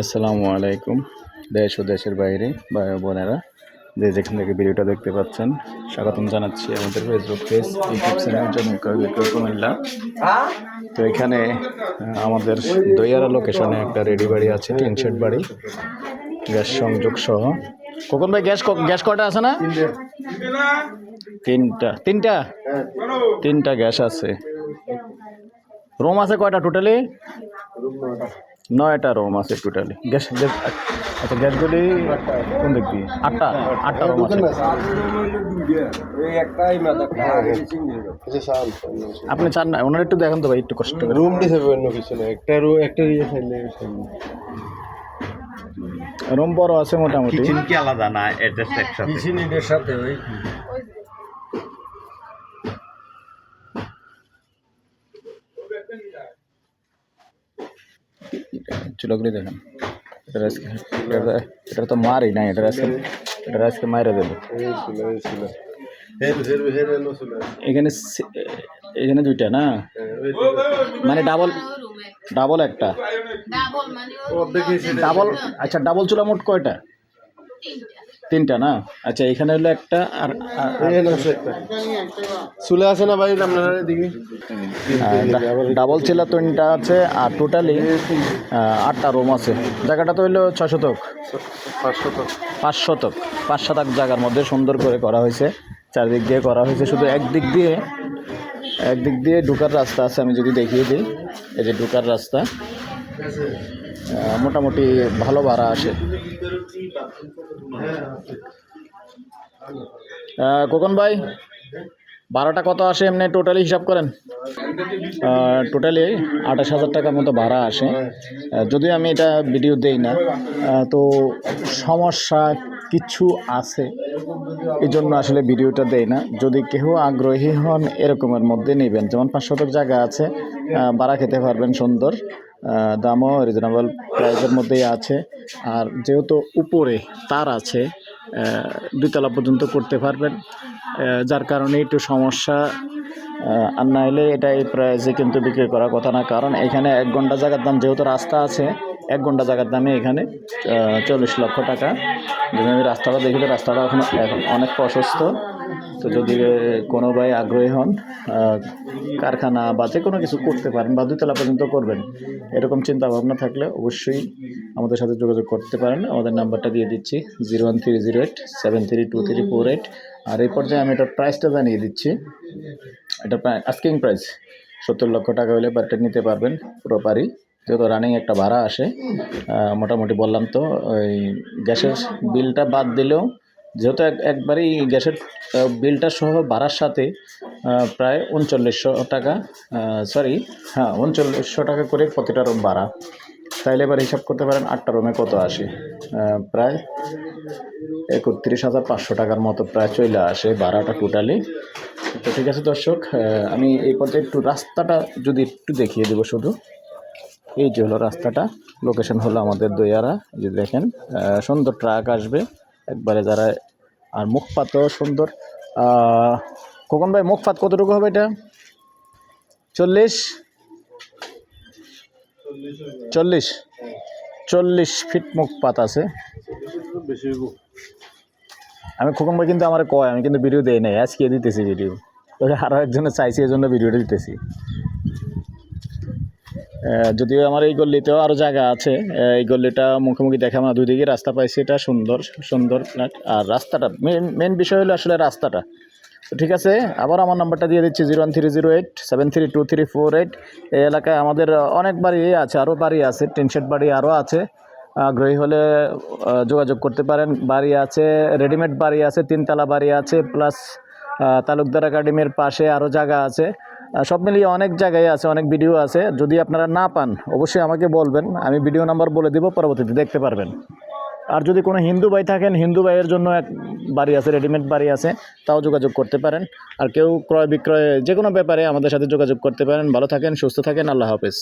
আসসালামু আলাইকুম দেশ ও দেশের বাইরে ভাই বোনেরা। যে যেখান থেকে ভিডিওটা দেখতে পাচ্ছেন স্বাগতম জানাচ্ছি আমাদের Facebook page YouTube channel Comilla. তো এখানে আমাদের দইয়ারা লোকেশনে একটা রেডি বাড়ি আছে টিন শেড বাড়ি গ্যাস সংযোগ সহ। কখন ভাই গ্যাস গ্যাস কটা আছে না? তিনটা। তিনটা তিনটা? গ্যাস আছে। রুম আছে কয়টা টোটালি? নয়টা রুম আছে টোটালি গ্যাস গ্যাস আচ্ছা গ্যাসগুলি কোন দিক দিয়ে? আটটা আটটা রুম আছে। আপনি চান না? ওনার একটু দেখেন তো ভাই একটু কষ্ট রুম হবে অন্য কিছু না একটা রুম একটা ইয়ে রুম বড় আছে মোটামুটি। কিচেন কি আলাদা না অ্যাটাচ একসাথে? কিচেনের সাথে ওই। চুলাগুলি দেখেন। এটা আজকে এটা- এটা তো মারি নাই এটা আজকে এটা আজকে মাইরে দেবে। এখানে এখানে দুইটা না? মানে ডাবল ডাবল একটা। ডাবল মানে ডাবল আচ্ছা ডাবল চুলা মোট কয়টা? তিনটা না? আচ্ছা এখানে হলো একটা আর চুলে আছে না বাড়ির আপনার ডাবল চিলা তিনটা আছে আর টোটালি আটটা রুম আছে। জায়গাটা তো হইল ছয় শতক। পাঁচ শতক। পাঁচ শতক। জায়গার মধ্যে সুন্দর করে করা হয়েছে। চারদিক দিয়ে করা হয়েছে। শুধু একদিক দিয়ে একদিক দিয়ে ঢুকার রাস্তা আছে। আমি যদি দেখিয়ে দিই এই যে ঢুকার রাস্তা মোটামুটি ভালো ভাড়া আসে। খোকন ভাই ভাড়াটা কত আসে এমনি টোটালি হিসাব করেন? টোটালি আঠাশ হাজার টাকার মতো ভাড়া আসে। যদিও আমি এটা ভিডিও দেই না। তো সমস্যা কিছু আছে। এই জন্য আসলে ভিডিওটা দেই না। যদি কেউ আগ্রহী হন এরকমের মধ্যে নেবেন। যেমন পাঁচ শতক জায়গা আছে ভাড়া খেতে পারবেন সুন্দর। দামও রিজনেবল প্রাইসের মধ্যেই আছে। আর যেহেতু উপরে তার আছে দুতলা পর্যন্ত করতে পারবেন। যার কারণে একটু সমস্যা আর নাইলে এটা এই প্রাইসে কিন্তু বিক্রি করার কথা না। কারণ এখানে এক ঘণ্টা জায়গার দাম যেহেতু রাস্তা আছে, এক ঘণ্টা জায়গার দামে এখানে চল্লিশ লক্ষ টাকা। যদি আমি রাস্তাটা দেখি রাস্তাটা এখন অনেক প্রশস্ত। তো যদি কোনো ভাই আগ্রহী হন কারখানা বা যে কোনো কিছু করতে পারেন বা দুতলা পর্যন্ত করবেন, এরকম চিন্তা ভাবনা থাকলে অবশ্যই আমাদের সাথে যোগাযোগ করতে পারেন। আমাদের নাম্বারটা দিয়ে দিচ্ছি, zero one three zero eight, seven three two three four eight. আর এই পর্যায়ে আমি এটার প্রাইসটা জানিয়ে দিচ্ছি। এটা আস্কিং প্রাইস সত্তর লক্ষ টাকা হলে বাড়িটা নিতে পারবেন পুরো পারি যেহেতু রানিং একটা ভাড়া আসে মোটামুটি বললাম তো, ওই গ্যাসের বিলটা বাদ দিলেও যেহেতু এক, একবারই গ্যাসের বিলটা সহ ভাড়ার সাথে প্রায় উনচল্লিশশো টাকা সরি হ্যাঁ উনচল্লিশশো টাকা করে প্রতিটা রুম ভাড়া। তাইলে এবার হিসাব করতে পারেন আটটা রুমে কত আসে। প্রায় একত্রিশ হাজার পাঁচশো টাকার মতো প্রায় চলে আসে ভাড়াটা টোটালি তো ঠিক আছে, দর্শক আমি এই পর্যায়ে একটু রাস্তাটা যদি একটু দেখিয়ে দেবো শুধু। এই যে হলো রাস্তাটা লোকেশন হলো আমাদের দইয়ারা, এই যে দেখেন সুন্দর ট্রাক আসবে। একবারে যারা, আর মুখপাতও সুন্দর। খোকন ভাই মুখপাত কতটুকু হবে এটা? চল্লিশ? চল্লিশ? চল্লিশ ফিট মুখপাত আছে। আমি খোকন ভাই কিন্তু আমার কয়, আমি কিন্তু ভিডিও দেই নাই, আজকে দিতেছি ভিডিও আরও একজনে চাইছি, এই জন্য ভিডিওটা দিতেছি। যদিও আমার এই গল্লিতেও আরও জায়গা আছে এই গল্লিটা মুখোমুখি দেখা আমার দুই দিকে রাস্তা পাইছি, এটা সুন্দর সুন্দর। আর রাস্তাটা মেন মেন বিষয় হলো আসলে রাস্তাটা। তো ঠিক আছে, আবার আমার নাম্বারটা দিয়ে দিচ্ছি zero one three zero eight seven three two three four eight এই এলাকায় আমাদের অনেক বাড়ি আছে আরও বাড়ি আছে, টিনশেড বাড়ি আরও আছে। আগ্রহী হলে যোগাযোগ করতে পারেন। বাড়ি আছে রেডিমেড বাড়ি আছে, তিনতলা বাড়ি আছে প্লাস তালুকদার একাডেমির পাশে আরও জায়গা আছে। সব মিলিয়ে অনেক জায়গায় আছে, অনেক ভিডিও আছে। যদি আপনারা না পান, অবশ্যই আমাকে বলবেন। আমি ভিডিও নাম্বার বলে দিব, পরবর্তীতে দেখতে পারবেন। আর যদি কোনো হিন্দু ভাই থাকেন, হিন্দু ভাইয়ের জন্য এক বাড়ি আছে রেডিমেড বাড়ি আছে, তাও যোগাযোগ করতে পারেন। আর কেউ ক্রয় বিক্রয় যে কোনো ব্যাপারে আমাদের সাথে যোগাযোগ করতে পারেন। ভালো থাকেন, সুস্থ থাকেন, আল্লাহ হাফেজ।